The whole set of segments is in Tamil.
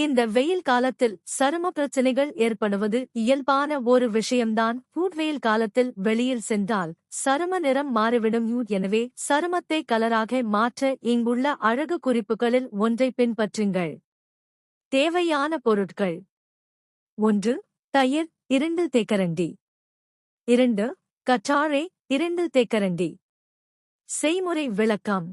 இந்த வெயில் காலத்தில் சரும பிரச்சனைகள் ஏற்படுவது இயல்பான ஒரு விஷயம்தான். கூட்வெயில் காலத்தில் வெளியில் சென்றால் சரும நிறம் மாறிவிடும். எனவே சருமத்தை கலராக மாற்ற இங்குள்ள அழகு குறிப்புகளில் ஒன்றை பின்பற்றுங்கள். தேவையான பொருட்கள். ஒன்று தயிர் இரண்டு தேக்கரண்டி. இரண்டு கற்றாழை இரண்டு தேக்கரண்டி. செய்முறை விளக்கம்.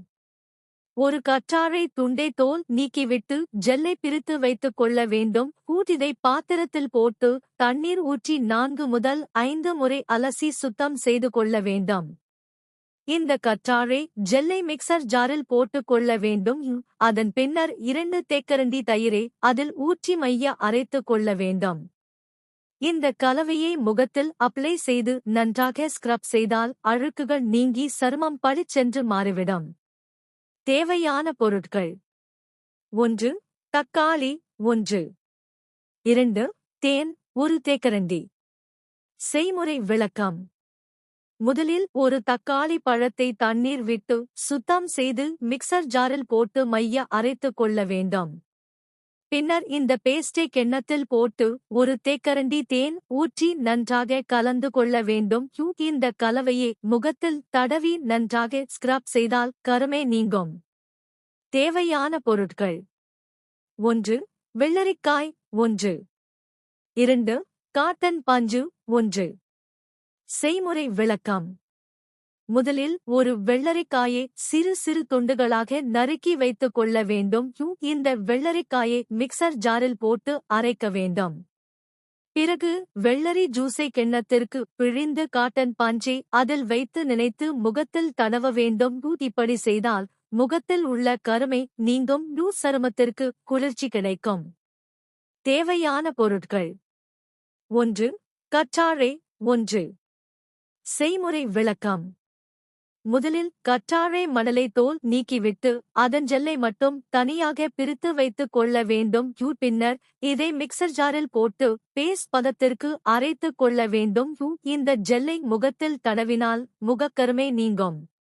ஒரு கற்றாழை துண்டை தோல் நீக்கிவிட்டு ஜெல்லை பிரித்து வைத்துக் கொள்ள வேண்டும். கூட்டிதை பாத்திரத்தில் போட்டு தண்ணீர் ஊற்றி நான்கு முதல் ஐந்து முறை அலசி சுத்தம் செய்து கொள்ள வேண்டும். இந்த கற்றாழை ஜெல்லை மிக்சர் ஜாரில் போட்டுக் கொள்ள வேண்டும். அதன் பின்னர் இரண்டு தேக்கரண்டி தயிரை அதில் ஊற்றி மைய அரைத்துக் கொள்ள வேண்டும். இந்த கலவையை முகத்தில் அப்ளை செய்து நன்றாக ஸ்க்ரப் செய்தால் அழுக்குகள் நீங்கி சருமம் பளிச்சென்று மாறிவிடும். தேவையான பொருட்கள். ஒன்று தக்காளி ஒன்று. இரண்டு தேன் ஒரு தேக்கரண்டி. செய்முறை விளக்கம். முதலில் ஒரு தக்காளி பழத்தை தண்ணீர் விட்டு சுத்தம் செய்து மிக்சர் ஜாரில் போட்டு மைய அரைத்துக் கொள்ள வேண்டும். பின்னர் இந்த பேஸ்டை கிண்ணத்தில் போட்டு ஒரு தேக்கரண்டி தேன் ஊற்றி நன்றாக கலந்து கொள்ள வேண்டும். இந்த கலவையை முகத்தில் தடவி நன்றாக ஸ்கிரப் செய்தால் கருமே நீங்கும். தேவையான பொருட்கள் ஒன்று வெள்ளரிக்காய் ஒன்று. இரண்டு காட்டன் பஞ்சு ஒன்று. செய்முறை விளக்கம். முதலில் ஒரு வெள்ளரிக்காயை சிறு சிறு துண்டுகளாக நறுக்கி வைத்துக் கொள்ள வேண்டும். இந்த வெள்ளரிக்காயை மிக்சர் ஜாரில் போட்டு அரைக்க வேண்டும். பிறகு வெள்ளரி ஜூஸை கிண்ணத்திற்கு பிழிந்து காட்டன் பாஞ்சை அதில் வைத்து நினைத்து முகத்தில் தடவ வேண்டும். இப்படி செய்தால் முகத்தில் உள்ள கருமை நீங்கும். நூ சருமத்திற்கு குளிர்ச்சி கிடைக்கும். தேவையான பொருட்கள் ஒன்று கற்றாழை ஒன்று. செய்முறை விளக்கம். முதலில் கற்றாழை மணலை தோல் நீக்கிவிட்டு அதன் ஜெல்லை மட்டும் தனியாக பிரித்து வைத்துக் கொள்ள வேண்டும். யூ பின்னர் இதை மிக்சர் ஜாரில் போட்டு பேஸ்ட் பதத்திற்கு அரைத்துக் கொள்ள வேண்டும். யூ இந்த ஜெல்லை முகத்தில் தடவினால் முகக்கருமை நீங்கும்.